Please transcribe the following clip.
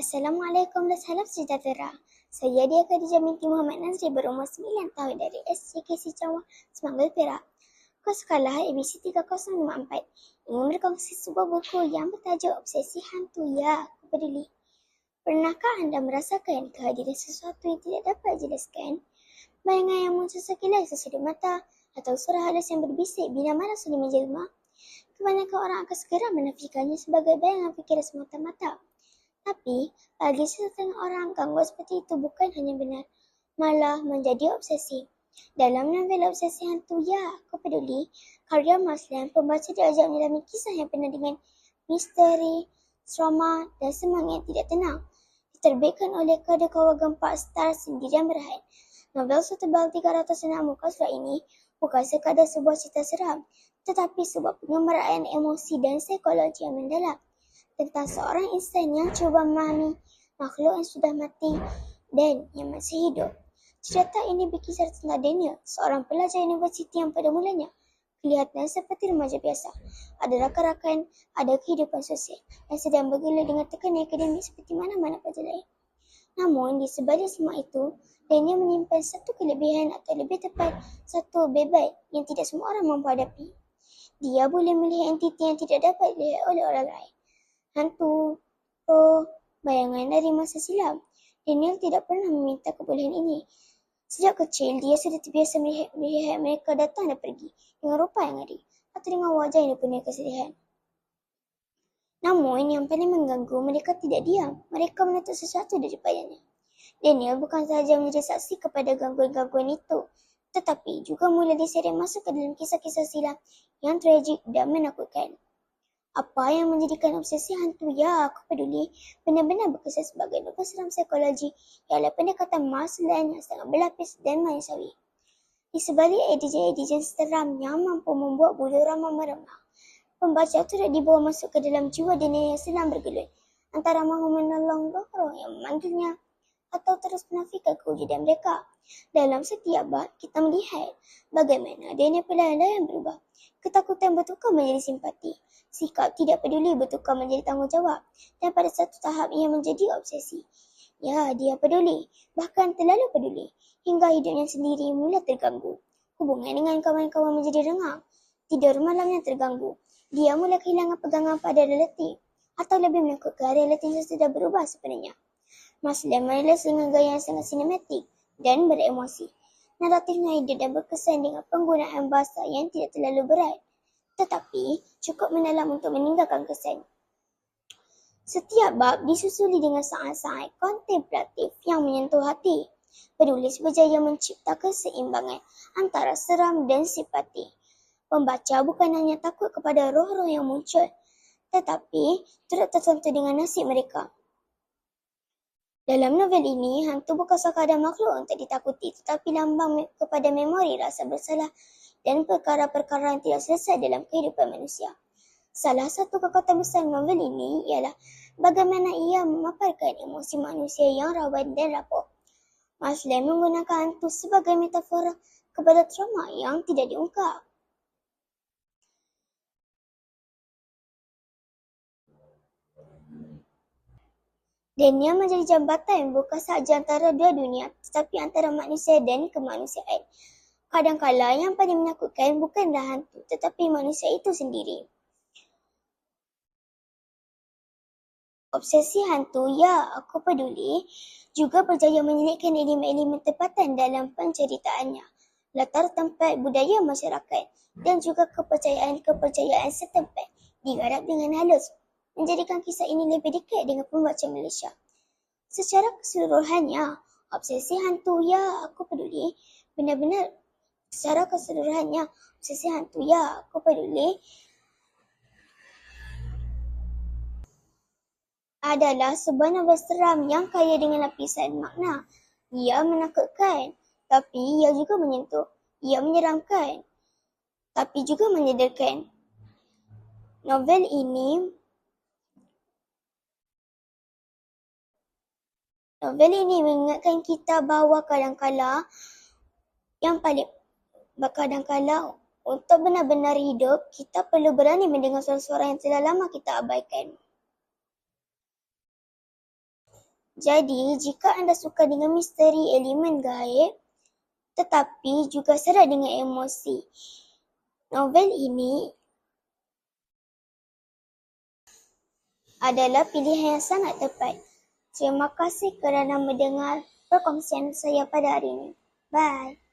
Assalamualaikum dan salam sejahtera. Saya dia Khadijah binti Muhammad Nazri berumur 9 tahun dari SJKC Jawa, Semanggal Perak. Kos sekolah ABC 3054 ingin berkongsi sebuah buku yang bertajuk Obsesi Hantu Ya, Aku Peduli. Pernahkah anda merasakan kehadiran sesuatu yang tidak dapat dijelaskan? Bayangan yang muncul sekilas sesudah mata atau suara halus yang berbisik bila malam sudah menjelma? Kebanyakan orang akan segera menafikannya sebagai bayangan fikiran semata-mata. Tapi, bagi setengah orang, gangguan seperti itu bukan hanya benar, malah menjadi obsesi. Dalam novel Obsesi Hantu Ya, Aku Peduli, karya Maslan, pembaca diajak menyelami kisah yang penuh dengan misteri, trauma dan semangat tidak tenang. Diterbitkan oleh Kawagan Gempak Star Sendirian Berhad. Novel setebal 306 muka surat ini bukan sekadar sebuah cerita seram, tetapi sebuah pengembaraan emosi dan psikologi yang mendalam tentang seorang insan yang cuba memahami makhluk yang sudah mati dan yang masih hidup. Cerita ini berkisar tentang Daniel, seorang pelajar universiti yang pada mulanya kelihatan seperti remaja biasa. Ada rakan-rakan, ada kehidupan sosial yang sedang bergelut dengan tekanan akademik seperti mana-mana pelajar lain. Namun, di sebalik semua itu, Daniel menyimpan satu kelebihan atau lebih tepat, satu bebat yang tidak semua orang mampu hadapi. Dia boleh melihat entiti yang tidak dapat dilihat oleh orang lain hantu, roh, bayangan dari masa silam. Daniel tidak pernah meminta kebolehan ini. Sejak kecil, dia sudah terbiasa melihat, melihat mereka datang dan pergi dengan rupa yang ngeri atau dengan wajah yang dipenuhi kesedihan. Namun, yang paling mengganggu, mereka tidak diam. Mereka menuntut sesuatu daripadanya. Daniel bukan sahaja menjadi saksi kepada gangguan-gangguan itu, tetapi juga mula diseret masuk ke dalam kisah-kisah silam yang tragik dan menakutkan. Apa yang menjadikan obsesi hantu ya aku peduli benar-benar berkesan sebagai novel seram psikologi ialah pendekatan Marsland yang sangat berlapis dan manusiawi. Di sebalik edijen-edijen seram yang mampu membuat bulu ramah meremah, pembaca tidak dibawa masuk ke dalam jiwa dunia yang sedang bergelut antara mahu menolong roh yang memanggilnya atau terus menafikan kewujudan mereka. Dalam setiap bab, kita melihat bagaimana dunia perlahan-lahan berubah. Ketakutan bertukar menjadi simpati sikap tidak peduli bertukar menjadi tanggungjawab dan pada satu tahap ia menjadi obsesi. Ya, dia peduli, bahkan terlalu peduli, hingga hidupnya sendiri mula terganggu. Hubungan dengan kawan-kawan menjadi rengang, tidur malamnya terganggu. Dia mula kehilangan pegangan pada realiti atau lebih menakutkan realiti yang sudah berubah sepenuhnya. Maslam menulis dengan gaya yang sangat sinematik dan beremosi. Naratifnya hidup dan berkesan dengan penggunaan bahasa yang tidak terlalu berat tetapi cukup mendalam untuk meninggalkan kesan. Setiap bab disusuli dengan sangat-sangat kontemplatif yang menyentuh hati. Penulis berjaya mencipta keseimbangan antara seram dan simpati. Pembaca bukan hanya takut kepada roh-roh yang muncul, tetapi turut tertentu dengan nasib mereka. Dalam novel ini, hantu bukan sekadar makhluk untuk ditakuti tetapi lambang kepada memori rasa bersalah dan perkara-perkara yang tidak selesai dalam kehidupan manusia. Salah satu kekuatan besar novel ini ialah bagaimana ia memaparkan emosi manusia yang rawan dan rapuh. Maslam menggunakan hantu sebagai metafora kepada trauma yang tidak diungkap. Dan ia menjadi jambatan bukan sahaja antara dua dunia tetapi antara manusia dan kemanusiaan. Kadangkala yang paling menakutkan bukanlah hantu tetapi manusia itu sendiri. Obsesi hantu, ya aku peduli, juga berjaya menyelitkan elemen-elemen tempatan dalam penceritaannya. Latar tempat budaya masyarakat dan juga kepercayaan-kepercayaan setempat digarap dengan halus menjadikan kisah ini lebih dekat dengan pembaca Malaysia. Secara keseluruhannya, obsesi hantu ya aku peduli benar-benar Secara keseluruhannya, obsesi hantu ya aku peduli adalah sebuah novel seram yang kaya dengan lapisan makna. Ia menakutkan, tapi ia juga menyentuh. Ia menyeramkan, tapi juga menyedarkan. Novel ini Novel ini mengingatkan kita bahawa kadang-kala yang paling Kadang-kadang untuk benar-benar hidup, kita perlu berani mendengar suara-suara yang telah lama kita abaikan. Jadi, jika anda suka dengan misteri elemen gaib, tetapi juga serat dengan emosi, novel ini adalah pilihan yang sangat tepat. Terima kasih kerana mendengar perkongsian saya pada hari ini. Bye.